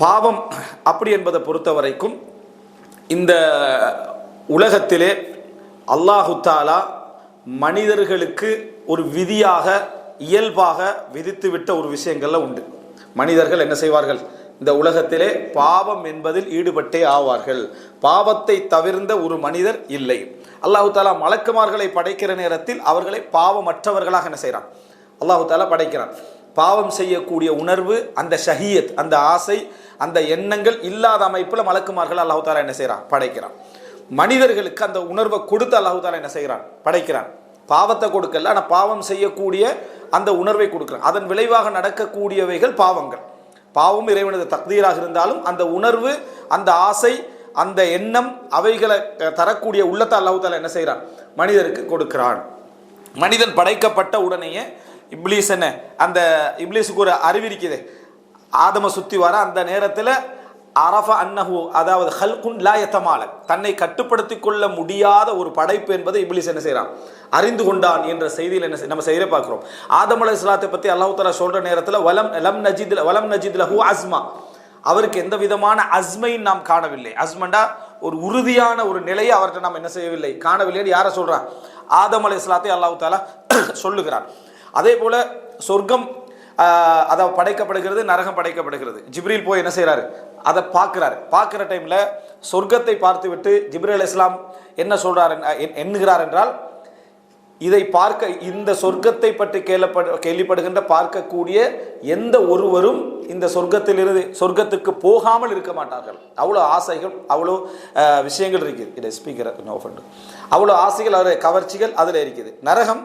பாவம் அப்படி என்பதை பொறுத்த வரைக்கும் இந்த உலகத்திலே அல்லாஹுத்தாலா மனிதர்களுக்கு ஒரு விதியாக இயல்பாக விதித்துவிட்ட ஒரு விஷயங்கள்ல உண்டு. மனிதர்கள் என்ன செய்வார்கள்? இந்த உலகத்திலே பாவம் என்பதில் ஈடுபட்டே ஆவார்கள். பாவத்தை தவிர்ந்த ஒரு மனிதர் இல்லை. அல்லாஹு தாலா மலக்குமார்களை படைக்கிற நேரத்தில் அவர்களை பாவமற்றவர்களாக என்ன செய்கிறான் அல்லாஹு தாலா படைக்கிறான். பாவம் செய்யக்கூடிய உணர்வு அந்த ஷஹியத் அந்த ஆசை அந்த எண்ணங்கள் இல்லாத அமைப்பில் மலக்குமார்கள் அல்லாஹாலா என்ன செய்கிறான் படைக்கிறான். மனிதர்களுக்கு அந்த உணர்வை கொடுத்து அல்லாஹாலா என்ன செய்கிறான் படைக்கிறான். பாவத்தை கொடுக்கல ஆனால் பாவம் செய்யக்கூடிய அந்த உணர்வை கொடுக்குறான். அதன் விளைவாக நடக்கக்கூடியவைகள் பாவங்கள். பாவம் இறைவனது தக்தீராக இருந்தாலும் அந்த உணர்வு அந்த ஆசை அந்த எண்ணம் அவைகளை தரக்கூடிய உள்ளத்தை அல்லாஹு என்ன செய்கிறான் மனிதருக்கு கொடுக்கிறான். மனிதன் படைக்கப்பட்ட உடனேயே இப்ளீஸ் என்ன அந்த இப்ளீஸுக்கு ஒரு அறிவிருக்குது ஆதமை ஆதம வர அந்த நேரத்தில் அரஃப அன்னஹு அதாவது ஹல்குன் லாயத்தமால தன்னை கட்டுப்படுத்தி கொள்ள முடியாத ஒரு படைப்பு என்பதை இப்லீஸ் என்ன செய்கிறான் அறிந்து கொண்டான் என்ற செய்தியில் என்ன நம்ம செய்கிற பார்க்குறோம். ஆதம் அலை இஸ்லாத்தை பற்றி அல்லாஹு தலா சொல்கிற நேரத்தில் வலம் லம் நஜித் வலம் நஜித் ஹூ அஸ்மா. அவருக்கு எந்த விதமான அஸ்மையும் நாம் காணவில்லை. அஸ்மண்டா ஒரு உறுதியான ஒரு நிலையை அவர்கிட்ட நாம் என்ன செய்யவில்லை. காணவில்லைன்னு யாரை சொல்கிறான் ஆதம் அலை இஸ்லாத்தை அல்லாஹு தாலா சொல்லுகிறான் அதே போல் சொர்க்கம் அதை படைக்கப்படுகிறது நரகம் படைக்கப்படுகிறது. ஜிப்ரீல் போய் என்ன செய்கிறாரு அதை பார்க்குறாரு. பார்க்குற டைமில் சொர்க்கத்தை பார்த்துவிட்டு ஜிப்ரேல் அலைஹிஸ் இஸ்லாம் என்ன சொல்கிறார் என்- எண்ணுகிறார் என்றால் இதை பார்க்க இந்த சொர்க்கத்தை பற்றி கேள்விப்படு கேள்விப்படுகின்ற பார்க்கக்கூடிய எந்த ஒருவரும் இந்த சொர்க்கத்திலிருந்து சொர்க்கத்துக்கு போகாமல் இருக்க மாட்டார்கள். அவ்வளோ ஆசைகள் அவ்வளோ விஷயங்கள் இருக்குது. இதை ஸ்பீக்கர் நோ அவ்வளோ ஆசைகள் அதில் கவர்ச்சிகள் அதில் இருக்குது. நரகம்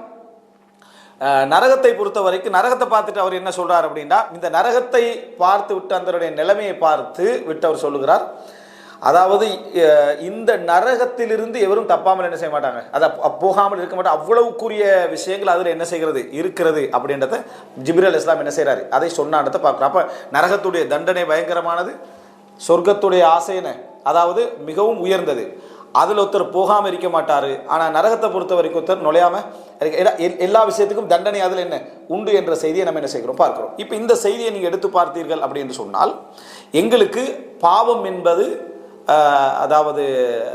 நரகத்தை பொறுத்த வரைக்கும் நரகத்தை பார்த்துட்டு அவர் என்ன சொல்றார் அப்படின்னா இந்த நரகத்தை பார்த்து விட்டு அந்தருடைய நிலைமையை பார்த்து விட்டு அவர் சொல்லுகிறார். அதாவது இந்த நரகத்திலிருந்து எவரும் தப்பாமல் என்ன செய்ய மாட்டாங்க. அதை போகாமல் இருக்க மாட்டாங்க அவ்வளவுக்குரிய விஷயங்கள் அதில் என்ன செய்கிறது? இருக்கிறது அப்படின்றத ஜிப்ரல் இஸ்லாம் என்ன செய்கிறாரு அதை சொன்னான்றதை பார்க்குறோம் அப்போ நரகத்துடைய தண்டனை பயங்கரமானது சொர்க்கத்துடைய ஆசை அதாவது மிகவும் உயர்ந்தது. அதில் ஒருத்தர் போகாமல் இருக்க மாட்டார். ஆனால் நரகத்தை பொறுத்த வரைக்கும் ஒருத்தர் நுழையாம எல்லா- எல்- எல்லா விஷயத்துக்கும் தண்டனை அதில் என்ன? உண்டு என்ற செய்தியை நம்ம என்ன செய்கிறோம்? பார்க்குறோம். இப்போ இந்த செய்தியை நீங்கள் எடுத்து பார்த்தீர்கள் அப்படின்னு சொன்னால் எங்களுக்கு பாவம் என்பது அதாவது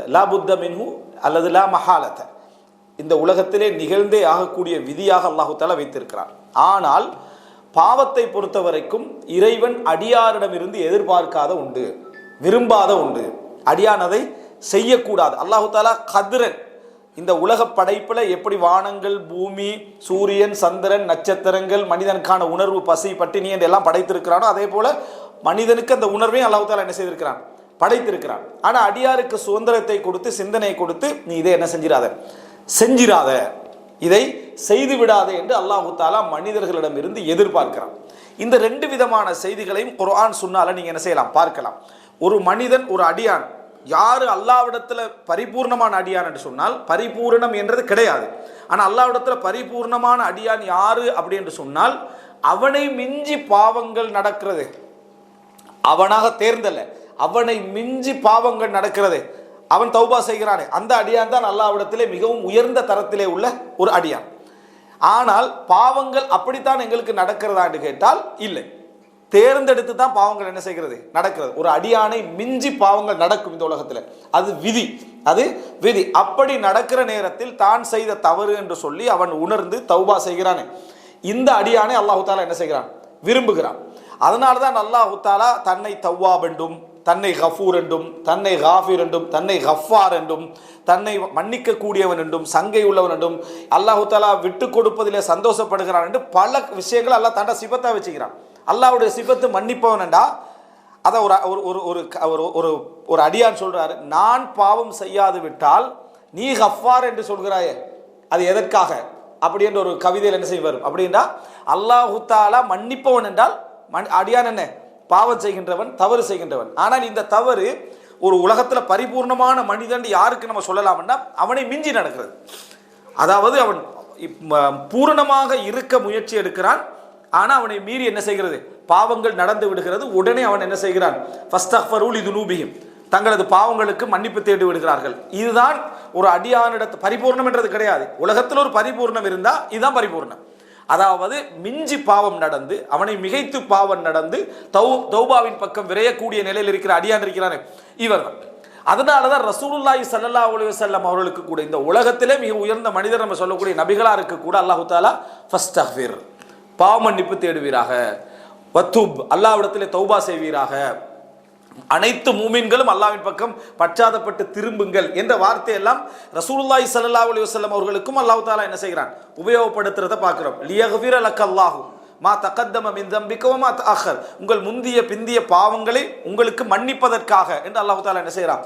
லா புத்த மின்ஹு அல்லது லா மஹாலத. இந்த உலகத்திலே நிகழ்ந்தே ஆகக்கூடிய விதியாக அல்லாஹு தஆலா வைத்திருக்கிறார். ஆனால் பாவத்தை பொறுத்த வரைக்கும் இறைவன் அடியாரிடமிருந்து எதிர்பார்க்காத உண்டு விரும்பாத உண்டு. அடியானதை செய்யக்கூடாது. அல்லாஹு தாலா கதிரன். இந்த உலக படைப்பில் எப்படி வானங்கள் பூமி சூரியன் சந்திரன் நட்சத்திரங்கள் மனிதனுக்கான உணர்வு பசி பட்டினி என்று எல்லாம் படைத்திருக்கிறானோ அதே போல் மனிதனுக்கு அந்த உணர்வையும் அல்லாஹு தாலா என்ன செய்திருக்கிறான்? படைத்திருக்கிறான். ஆனால் அடியாருக்கு சுதந்திரத்தை கொடுத்து சிந்தனையை கொடுத்து நீ இதை என்ன செஞ்சிடாத செஞ்சிடாத இதை செய்து விடாதே என்று அல்லாஹு தாலா மனிதர்களிடமிருந்து எதிர்பார்க்கிறான். இந்த ரெண்டு விதமான செய்திகளையும் குர்ஆன் சுன்னால நீங்க என்ன செய்யலாம்? பார்க்கலாம். ஒரு மனிதன் ஒரு அடியான் யார் அல்லாவிடத்தில் பரிபூர்ணமான அடியான் என்று சொன்னால் பரிபூரணம் என்றது கிடையாது. ஆனால் அல்லாவிடத்தில் பரிபூர்ணமான அடியான் யார் அப்படி என்று சொன்னால் அவனை மிஞ்சி பாவங்கள் நடக்கிறது. அவனாக தேர்ந்தல்ல. அவனை மிஞ்சி பாவங்கள் நடக்கிறது. அவன் தௌபா செய்கிறானே. அந்த அடியான் தான் அல்லாவிடத்திலே மிகவும் உயர்ந்த தரத்திலே உள்ள ஒரு அடியான். ஆனால் பாவங்கள் அப்படித்தான் எங்களுக்கு நடக்கிறதா என்று கேட்டால் இல்லை. தேர்ந்தெடுத்து தான் பாவங்கள் என்ன செய்கிறது? நடக்கிறது. ஒரு அடியானை மிஞ்சி பாவங்கள் நடக்கும் இந்த உலகத்தில். அது விதி. அது விதி. அப்படி நடக்கிற நேரத்தில் தான் செய்த தவறு என்று சொல்லி அவன் உணர்ந்து தௌபா செய்கிறானே. இந்த அடியானை அல்லாஹு தாலா என்ன செய்கிறான்? விரும்புகிறான். அதனால தான் அல்லாஹு தாலா தன்னை தவ்வாப் என்றும் தன்னை கஃபூர் என்றும் தன்னை காஃபிர் என்றும் தன்னை ஹஃபார் என்றும் தன்னை மன்னிக்க கூடியவன் என்றும் சங்கை உள்ளவன் என்றும் அல்லாஹு தாலா விட்டு கொடுப்பதிலே சந்தோஷப்படுகிறான் என்று பல விஷயங்கள் அல்லாஹ் தண்டை சிபத்தா வச்சுக்கிறான். அல்லாவுடைய சிபத்து மன்னிப்பவன் அதை ஒரு ஒரு ஒரு ஒரு க- ஒரு ஒரு ஒரு அடியான் சொல்கிறாரு நான் பாவம் செய்யாது விட்டால் நீ ஹஃபார் என்று சொல்கிறாயே அது எதற்காக? அப்படி என்ற ஒரு கவிதையில் என்ன செய்ய வரும் அப்படின்னா அல்லாஹு தாலா மன்னிப்பவன் என்றால் மண் அடியான் என்ன? பாவம் செய்கின்றவன் தவறு செய்கின்றவன். ஆனால் இந்த தவறு ஒரு உலகத்தில் பரிபூர்ணமான மனிதன் யாருக்கு நம்ம சொல்லலாம்னா அவனை மிஞ்சி நடக்கிறது. அதாவது அவன் இப்- பூரணமாக இருக்க முயற்சி எடுக்கிறான் ஆனால் அவனை மீறி என்ன செய்கிறது? பாவங்கள் நடந்து விடுகிறது. உடனே அவன் என்ன செய்கிறான்? ஃபஸ்தஃபரூல் இது நூபியும் தங்களது பாவங்களுக்கு மன்னிப்பு தேடி விடுகிறார்கள். இதுதான் ஒரு அடியானிடத்து பரிபூர்ணம் என்றது கிடையாது. உலகத்தில் ஒரு பரிபூர்ணம் இருந்தால் இதுதான் பரிபூர்ணம். அதாவது மிஞ்சி பாவம் நடந்து அவனை மிகைத்து பாவம் நடந்து தௌ தௌபாவின் பக்கம் விரையக்கூடிய நிலையில் இருக்கிற அடியான் இருக்கிறானே இவர் தான் அதனால தான் ரசூலுல்லாஹி சல்லா அலைஹி வஸல்லம் அவர்களுக்கு கூட இந்த உலகத்திலே மிக உயர்ந்த மனிதர் நம்ம சொல்லக்கூடிய நபிகளாக இருக்க கூட அல்லாஹு தாலா ஃபஸ்ட் அஃபீர் மன்னிப்பு தேடுவீராக. வத்துப் அல்லாவிடத்திலே தௌபா செய்வீராக. அனைத்து மூமின்களும் அல்லாவின் பக்கம் பச்சாதப்பட்டு திரும்புங்கள் என்ற வார்த்தையெல்லாம் ரசூலுல்லாய் சல்லா அலி வஸல்லம் அவர்களுக்கும் அல்லாஹ் தாலா என்ன செய்கிறான்? உபயோகப்படுத்துறத பார்க்குறோம். லியக்ஃபிர லக்கல்லாஹு மா தக்கத்தம மின் தம்பிக்க வ மா அஹர் உங்கள் முந்திய பிந்திய பாவங்களை உங்களுக்கு மன்னிப்பதற்காக என்று அல்லாஹு தாலா என்ன செய்கிறான்?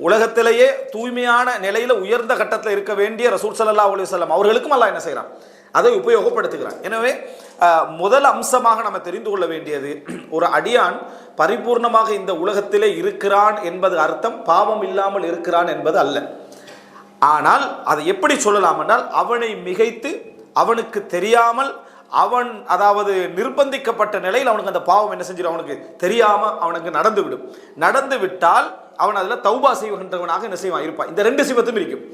உலகத்திலேயே தூய்மையான நிலையில் உயர்ந்த கட்டத்தில் இருக்க வேண்டிய ரசூல் சல்லா அலைஹி வஸல்லம் அவர்களுக்கும் அல்லாஹ் என்ன செய்கிறான்? அதை உபயோகப்படுத்துகிறான் எனவே முதல் அம்சமாக நம்ம தெரிந்து கொள்ள வேண்டியது ஒரு அடியான் பரிபூர்ணமாக இந்த உலகத்திலே இருக்கிறான் என்பது அர்த்தம் பாவம் இல்லாமல் இருக்கிறான் என்பது அல்ல. ஆனால் அதை எப்படி சொல்லலாம் என்றால் அவனை மிகைத்து அவனுக்கு தெரியாமல் அவன் அதாவது நிர்பந்திக்கப்பட்ட நிலையில் அவனுக்கு அந்த பாவம் என்ன செஞ்சிடும்? அவனுக்கு தெரியாமல் அவனுக்கு நடந்துவிடும். நடந்து விட்டால் அவன் அதில் தௌபா செய்கின்றவனாக என்ன செய்வான்? இருப்பான். இந்த ரெண்டு சிவத்தும் இருக்கும்.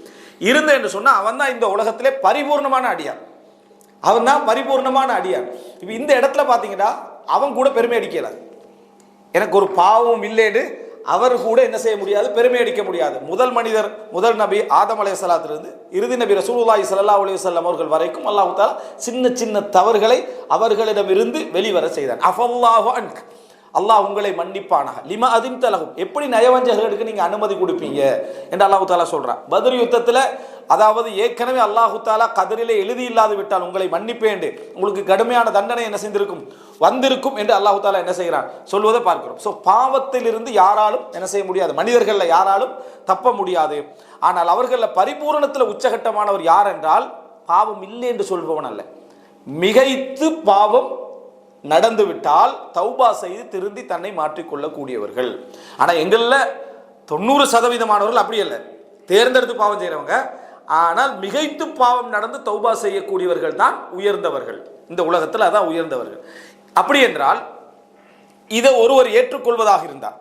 இருந்த என்று சொன்னால் அவன் தான் இந்த உலகத்திலே பரிபூர்ணமான அடியான். அவன் தான் பரிபூர்ணமான அடியான். இப்போ இந்த இடத்துல பார்த்தீங்கன்னா அவன் கூட பெருமை அடிக்கல. எனக்கு ஒரு பாவம் இல்லைன்னு அவர் கூட என்ன செய்ய முடியாது பெருமை அடிக்க முடியாது. முதல் மனிதர் முதல் நபி ஆதம் அலைஹிஸ்ஸலாத்திலிருந்து இறுதி நபி ரசூலுல்லாய் சல்லா அலைஹி அவர்கள் வரைக்கும் அல்லாஹ் தாலா சின்ன சின்ன தவறுகளை அவர்களிடமிருந்து வெளிவர செய்தான். அஃபல்லாஹு அன்க். அல்லாஹ் உங்களை மன்னிப்பானாக. லிமா அதின் தலகும் எப்படி நயவஞ்சகர்களுக்கு நீங்கள் அனுமதி கொடுப்பீங்க? என்று அல்லாஹு தாலா சொல்கிறான் பத்ர் யுத்தத்தில் அதாவது ஏற்கனவே அல்லாஹு தாலா கதிரிலே எழுதி இல்லாது விட்டால் உங்களை மன்னிப்பேன் உங்களுக்கு கடுமையான தண்டனை என்ன செய்திருக்கும்? வந்திருக்கும் என்று அல்லாஹு தாலா என்ன செய்கிறான்? சொல்வதை பார்க்கிறோம். ஸோ பாவத்திலிருந்து யாராலும் என்ன செய்ய முடியாது. மனிதர்களில் யாராலும் தப்ப முடியாது. ஆனால் அவர்களில் பரிபூரணத்தில் உச்சகட்டமானவர் யார் என்றால் பாவம் இல்லை என்று சொல்பவன் அல்ல. மிகைத்து பாவம் நடந்துவிட்டால் தௌபா செய்து திருந்தி தன்னை மாற்றிக்கொள்ளக்கூடியவர்கள் ஆனால் எங்களில் தொண்ணூறு சதவீதமானவர்கள் அப்படி இல்லை தேர்ந்தெடுத்து பாவம் செய்கிறவங்க ஆனால் மிகைத்து பாவம் நடந்து தௌபா செய்யக்கூடியவர்கள் தான் உயர்ந்தவர்கள். இந்த உலகத்தில் அதான் உயர்ந்தவர்கள். அப்படி என்றால் இதை ஒருவர் ஏற்றுக்கொள்வதாக இருந்தார்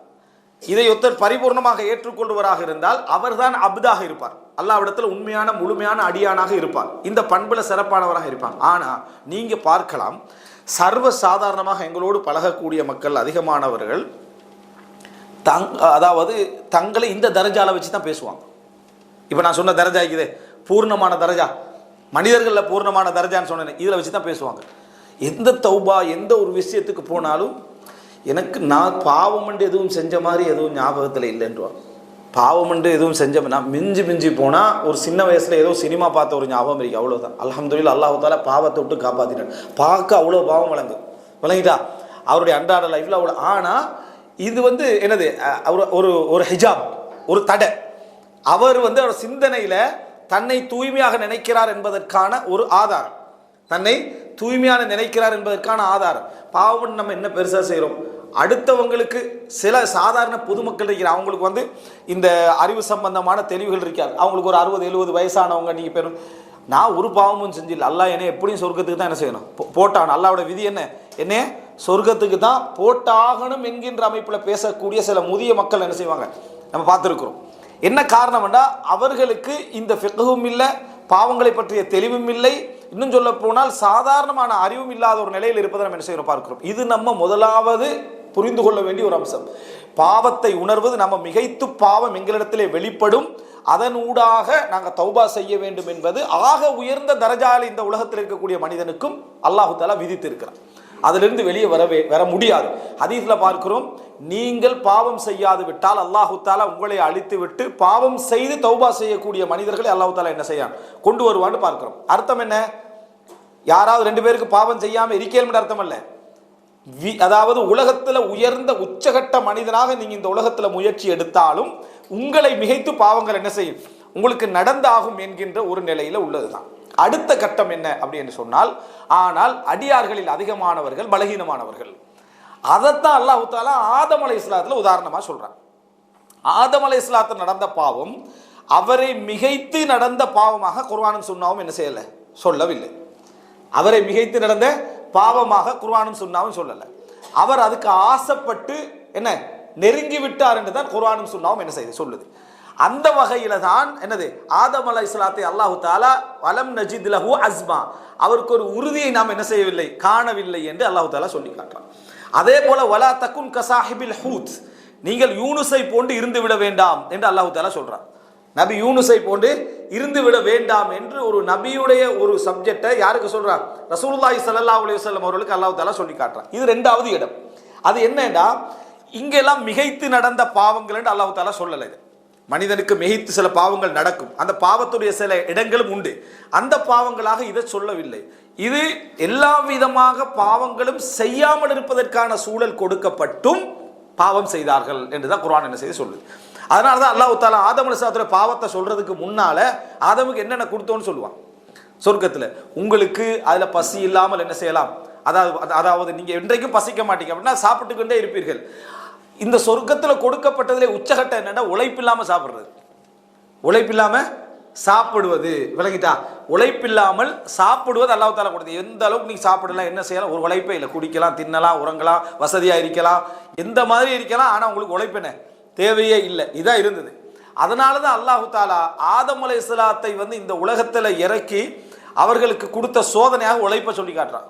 இதை ஒருத்தர் பரிபூர்ணமாக ஏற்றுக்கொள்வராக இருந்தால் அவர்தான் அப்தாக இருப்பார். அல்லாவிடத்தில் உண்மையான முழுமையான அடியானாக இருப்பார். இந்த பண்பில் சிறப்பானவராக இருப்பார். ஆனால் நீங்கள் பார்க்கலாம் சர்வ சாதாரணமாக எங்களோடு பழகக்கூடிய மக்கள் அதிகமானவர்கள் தங் அதாவது தங்களை இந்த தரஜால வச்சு தான் பேசுவாங்க. இப்போ நான் சொன்ன தரஜா இருக்குது. பூர்ணமான தரஜா. மனிதர்களில் பூர்ணமான தரஜான்னு சொன்னேன் இதில் வச்சு தான் பேசுவாங்க. எந்த தௌபா எந்த ஒரு விஷயத்துக்கு போனாலும் எனக்கு நான் பாவம்ண்டு எதுவும் செஞ்ச மாதிரி எதுவும் ஞாபகத்தில் இல்லைன்றான் பாவம்ண்டு எதுவும் செஞ்ச நான் மிஞ்சி மிஞ்சி போனால் ஒரு சின்ன வயசில் ஏதோ சினிமா பார்த்த ஒரு ஞாபகம் இருக்குது அவ்வளோதான் அல்ஹம்துலில்லாஹ் அல்லாஹ் பாவத்தை விட்டு காப்பாற்றினான் பார்க்க அவ்வளோ பாவம் வழங்கு விளங்கிட்டா? அவருடைய அன்றாட லைஃப்பில் அவ்வளோ ஆனால் இது வந்து என்னது அஹ், ஒரு ஒரு ஒரு ஹிஜாப் ஒரு தடை. அவர் வந்து அவர் சிந்தனையில் தன்னை தூய்மையாக நினைக்கிறார் என்பதற்கான ஒரு ஆதாரம். தன்னை தூய்மையான நினைக்கிறார் என்பதற்கான ஆதாரம். பாவம் நம்ம என்ன பெருசாக செய்கிறோம் அடுத்தவங்களுக்கு சில சாதாரண பொதுமக்கள் இருக்கிற அவங்களுக்கு வந்து இந்த அறிவு சம்பந்தமான தெளிவுகள் இருக்காது. அவங்களுக்கு ஒரு அறுபது எழுபது வயசானவங்க நீங்கள் பெரும் நான் ஒரு பாவமும் செஞ்சில்லை. அல்லா என்ன எப்படியும் சொர்க்கத்துக்கு தான் என்ன செய்யணும்? போட்டான். அல்லாவோட விதி என்ன? என்ன? சொர்க்கத்துக்கு தான் போட்டாகணும் என்கின்ற அமைப்பில் பேசக்கூடிய சில முதிய மக்கள் என்ன செய்வாங்க? நம்ம பார்த்துருக்குறோம். என்ன காரணம்னா அவர்களுக்கு இந்த ஃபிqஹும் இல்லை பாவங்களை பற்றிய தெளிவும் இல்லை. இன்னும் சொல்ல போனால் சாதாரணமான அறிவும் இல்லாத ஒரு நிலையில் இருப்பதை நம்ம என்ன செய்கிறோம் பார்க்கிறோம். இது நம்ம முதலாவது புரிந்து கொள்ள வேண்டிய ஒரு அம்சம். பாவத்தை உணர்வது நம்ம மிகைத்து பாவம் எங்களிடத்திலே வெளிப்படும். அதனூடாக நாங்கள் தௌபா செய்ய வேண்டும் என்பது ஆக உயர்ந்த தரஜால இந்த உலகத்தில் இருக்கக்கூடிய மனிதனுக்கும் அல்லாஹு தாலா விதித்திருக்கிறான். அதிலிருந்து வெளியே வரவே வர முடியாது. ஹதீஸ்ல பார்க்கிறோம் நீங்கள் பாவம் செய்யாது விட்டால் அல்லாஹு தாலா உங்களை அழித்து விட்டு பாவம் செய்து தௌபா செய்யக்கூடிய மனிதர்களை அல்லாஹு தாலா என்ன செய்யான் கொண்டு வருவான்னு பார்க்கிறோம். அர்த்தம் என்ன? யாராவது ரெண்டு பேருக்கு பாவம் செய்யாமல் இருக்கேன்னு அர்த்தம் அல்ல. வி- அதாவது உலகத்தில் உயர்ந்த உச்சகட்ட மனிதனாக நீங்கள் இந்த உலகத்தில் முயற்சி எடுத்தாலும் உங்களை மிகைத்து பாவங்கள் என்ன செய்யும்? உங்களுக்கு நடந்தாகும் என்கின்ற ஒரு நிலையில் உள்ளது தான் அடுத்த கட்டம் என்ன அப்படின்னு சொன்னால் ஆனால் அடியார்களில் அதிகமானவர்கள் பலகீனமானவர்கள். அதைத்தான் அல்லாஹு தாலா ஆதம் அலை இஸ்லாத்தில் உதாரணமாக சொல்கிறான் ஆதம் அலை இஸ்லாத்தில் நடந்த பாவம் அவரை மிகைத்து நடந்த பாவமாக குர்வானும் சொன்னாவும் என்ன செய்யலை? சொல்லவில்லை. அவரை மிகைத்து நடந்த பாவமாக குர்ஆனும் சொன்னாவும் சொல்லலை. அவர் அதுக்கு ஆசைப்பட்டு என்ன? நெருங்கி விட்டார் என்று தான் குர்வானும் சொன்னாவும் என்ன செய்யுது சொல்லுது. அந்த வகையில தான் என்னது? ஆதம் அலை இஸ்லாத்தை அல்லாஹு தாலா வலம் நஜித் லஹூ அஸ்மா. அவருக்கு ஒரு உறுதியை நாம் என்ன செய்யவில்லை? காணவில்லை என்று அல்லாஹு தாலா சொல்லி காட்டுறான். அதே போல வலா தக்குன் கசாஹிபில் ஹூத். நீங்கள் யூனுஸை போன்று இருந்து விட வேண்டாம் என்று அல்லாஹு தாலா சொல்றான். நபி யூனுஸை போன்று இருந்து விட வேண்டாம் என்று ஒரு நபியுடைய ஒரு சப்ஜெக்டை யாருக்கு சொல்றான்? ரசூலுல்லாஹி ஸல்லல்லாஹு அலைஹி வஸல்லம் அவர்களுக்கு அல்லாஹ் தாலா சொல்லி காட்டுறான். இது ரெண்டாவது இடம். அது என்னன்னா இங்கெல்லாம் மிகைத்து நடந்த பாவங்கள் என்று அல்லாஹ் தாலா சொல்லலை இது. மனிதனுக்கு மிகித்து சில பாவங்கள் நடக்கும். அந்த பாவத்துடைய சில இடங்களும் உண்டு. அந்த பாவங்களாக இதை சொல்லவில்லை. இது எல்லா விதமாக பாவங்களும் செய்யாமல் இருப்பதற்கான சூழல் கொடுக்கப்பட்டும் பாவம் செய்தார்கள் என்றுதான் குரான் என்ன செய்து சொல்லுது. அதனால தான் அல்லாஹ் தாலா ஆதம் சாத்திர பாவத்தை சொல்றதுக்கு முன்னால ஆதமுக்கு என்னென்ன கொடுத்தோன்னு சொல்லுவான். சொர்க்கத்தில் உங்களுக்கு அதில் பசி இல்லாமல் என்ன செய்யலாம்? அதாவது அதாவது நீங்கள் என்றைக்கும் பசிக்க மாட்டீங்க அப்படின்னா சாப்பிட்டுக்கொண்டே இருப்பீர்கள். இந்த சொர்க்கத்தில் கொடுக்கப்பட்டதிலே உச்சகட்டம் என்னென்னா உழைப்பில்லாமல் சாப்பிட்றது. உழைப்பில்லாமல் சாப்பிடுவது. விளங்கிட்டா? உழைப்பில்லாமல் சாப்பிடுவது அல்லாஹ் தாலா கொடுத்து எந்த அளவுக்கு நீங்கள் சாப்பிடலாம் என்ன செய்யலாம்? ஒரு உழைப்பே இல்லை. குடிக்கலாம் தின்னலாம் உறங்கலாம் வசதியாக இருக்கலாம். எந்த மாதிரி இருக்கலாம் ஆனால் உங்களுக்கு உழைப்பு என்ன? தேவையே இல்லை. இதான் இருந்தது. அதனால தான் அல்லாஹு தாலா ஆதம் அலை இஸ்லாத்தை வந்து இந்த உலகத்தில் இறக்கி அவர்களுக்கு கொடுத்த சோதனையாக உழைப்பை சொல்லி காட்டுறான்.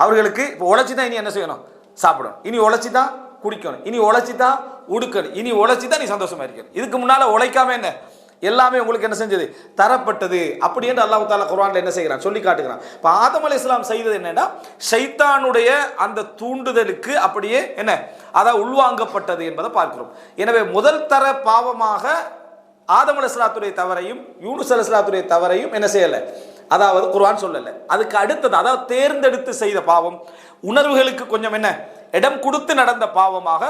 அவர்களுக்கு இப்போ உழைச்சி தான் இனி என்ன செய்யணும்? சாப்பிடணும். இனி உழைச்சி தான் குடிக்கணும். இனி உழைச்சி தான் உடுக்கணும். இனி உழைச்சி தான் நீ சந்தோஷமா இருக்கணும். இதுக்கு முன்னால உழைக்காம என்ன? எல்லாமே உங்களுக்கு என்ன செஞ்சது? தரப்பட்டது. அப்படி என்று அல்லாஹ் தாலா குரான்ல என்ன செய்கிறான்? சொல்லி காட்டுகிறான். இப்போ ஆதம் அலி இஸ்லாம் செய்தது என்னன்னா ஷைத்தானுடைய அந்த தூண்டுதலுக்கு அப்படியே என்ன? அதான் உள்வாங்கப்பட்டது என்பதை பார்க்கிறோம். எனவே முதல் தர பாவமாக ஆதம் அலைஹிஸ்ஸலாத்துடைய தவறையும் யூனுஸ் அலைஹிஸ்ஸலாத்துடைய தவறையும் என்ன செய்யலை? அதாவது குர்வான் சொல்லலை. அதுக்கு அடுத்தது அதாவது தேர்ந்தெடுத்து செய்த பாவம் உணர்வுகளுக்கு கொஞ்சம் என்ன? இடம் கொடுத்து நடந்த பாவமாக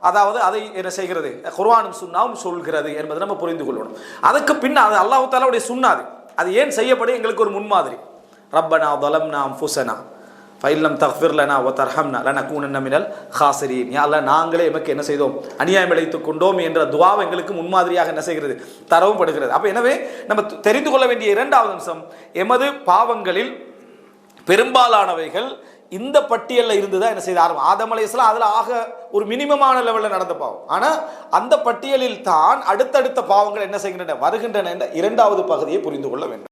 அதாவது அதை என்ன செய்கிறது? குர்வானும் சுண்ணாவும் சொல்கிறது என்பதை நம்ம புரிந்து கொள்ளணும். அதுக்கு பின்ன அது அல்லாஹ் தாலாவுடைய சுன்னாது அது. ஏன் செய்யப்படும் எங்களுக்கு ஒரு முன்மாதிரி. ரப்பனா தலம்னா ஃபுசனா ஃபைல்லம் தஃபிர்லனா ஒ தர்ஹம்னா லனகூனன்ன மினல் ஹாசிரீன். யா அல்லாஹ் நாங்களே எமக்கு என்ன செய்தோம்? அநியாயம் இழைத்துக் கொண்டோம் என்ற துவாவை எங்களுக்கு முன்மாதிரியாக என்ன செய்கிறது? தரவும் படுகிறது. அப்போ எனவே நம்ம தெரிந்து கொள்ள வேண்டிய இரண்டாவது அம்சம் எமது பாவங்களில் பெரும்பாலானவைகள் இந்த பட்டியலில் இருந்து தான் என்ன செய்த ஆரம்பம். ஆதம் அலையாம் அதில் ஆக ஒரு மினிமமான லெவலில் நடந்த பாவம். ஆனால் அந்த பட்டியலில் தான் அடுத்தடுத்த பாவங்கள் என்ன செய்கின்றன வருகின்றன என்ற இரண்டாவது பகுதியை புரிந்து கொள்ள வேண்டும்.